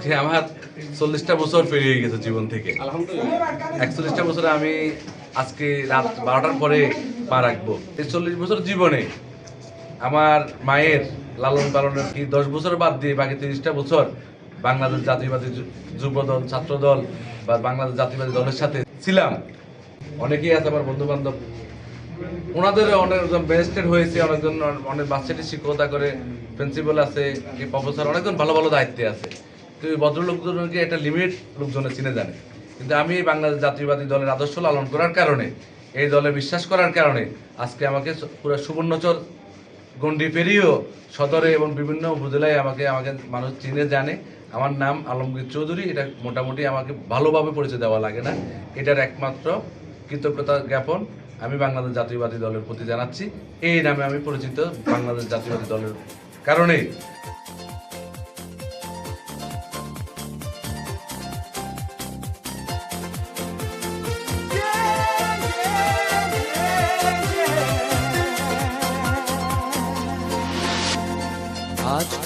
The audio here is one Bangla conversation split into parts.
আজকে আমার চল্লিশটা বছর পেরিয়ে গেছে জীবন থেকে। একচল্লিশটা বছরে আমি আজকে রাত বারোটার পরে পা রাখব। এই চল্লিশ বছর জীবনে আমার মায়ের লালন পালনের কি দশ বছর বাদ দিয়ে বাকি তিরিশটা বছর বাংলাদেশ জাতীয়বাদী যু- যুব দল ছাত্র দল বা বাংলাদেশ জাতীয়বাদী দলের সাথে ছিলাম। অনেকেই আছে আমার বন্ধু বান্ধব ওনাদের অনেকজন ব্যারিস্টার হয়েছে অনেকজন অনেক বাচ্চাটি শিক্ষকতা করে প্রিন্সিপাল আছে প্রফেসর অনেকজন ভালো ভালো দায়িত্বে আছে। তো এই ভদ্রলোকজনকে একটা লিমিট লোকজনে চিনে জানে। কিন্তু আমি বাংলাদেশ জাতীয়বাদী দলের আদর্শ লালন করার কারণে, এই দলে বিশ্বাস করার কারণে আজকে আমাকে পুরো সুবর্ণচর গন্ডি পেরিয়েও সদরে এবং বিভিন্ন উপজেলায় আমাকে আমাকে মানুষ চিনে জানে। আমার নাম আলমগীর চৌধুরী, এটা মোটামুটি আমাকে ভালোভাবে পরিচয় দেওয়া লাগে না। এটার একমাত্র কৃতজ্ঞতা জ্ঞাপন আমি বাংলাদেশ জাতীয়বাদী দলের প্রতি জানাচ্ছি। এই নামে আমি পরিচিত বাংলাদেশ জাতীয়বাদী দলের কারণেই।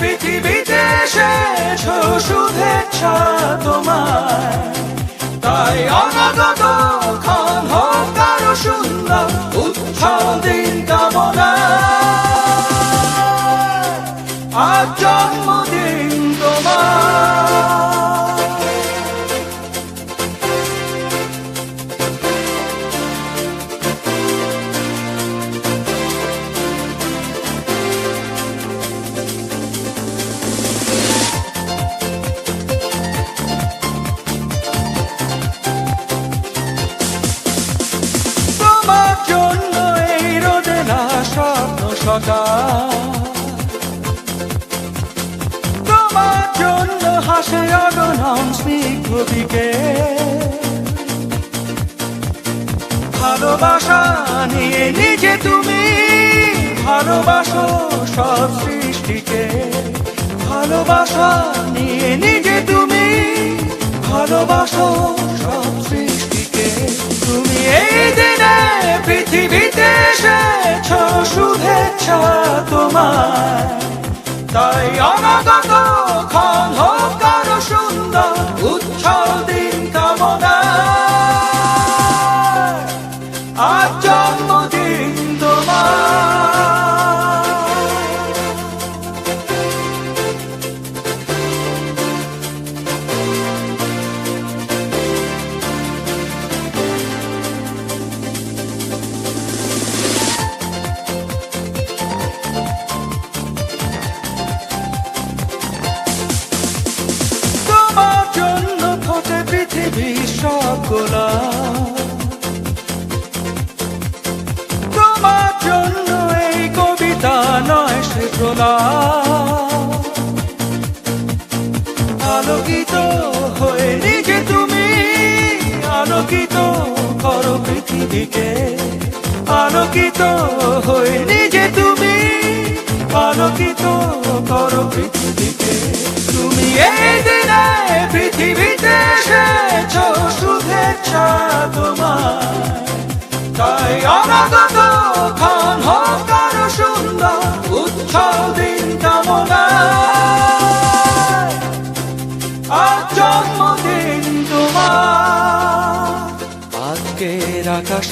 পৃথিবীতে এসেছ শুভেচ্ছা তোমার। তোমার জন্য হাসে অগণন স্নিগ্ধ দিকে ভালোবাসা নিয়ে নিজে তুমি ভালোবাসো সব সৃষ্টিকে। ভালোবাসা নিয়ে নিজে তুমি ভালোবাসো শুভেচ্ছা তোমার। তাই অনাগত গোলাপ তোমার জন্য এই কবিতা নয় সে প্রলাপ আলোকিত হয়ে নিজে তুমি, আলোকিত করো পৃথিবীকে। আলোকিত হয়ে নিজে তুমি, আলোকিত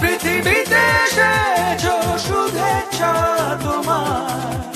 পৃথিবীতে এসেছ শুভেচ্ছা তোমার।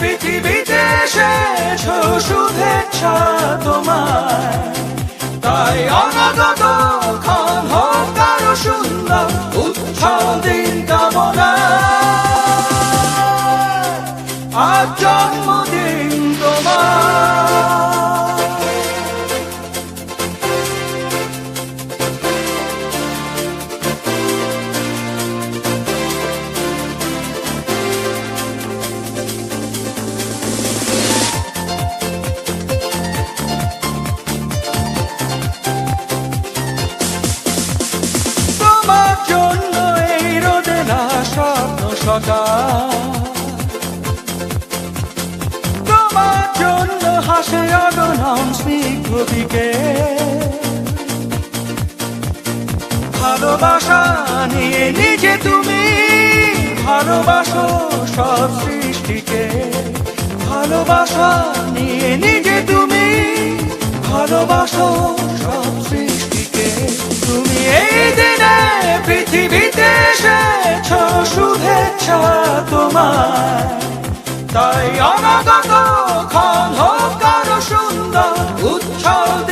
পৃথিবীতে শেষ শুভেচ্ছা তোমার তাই অনাগত তোমার জন্য হাসে ভালোবাসা নিয়ে নিজে তুমি ভালোবাসো সব সৃষ্টিকে। ভালোবাসা নিয়ে নিজে তুমি ভালোবাসো আশা তোমার। তাই অনাগত ক্ষণ হোক আরও সুন্দর উৎসব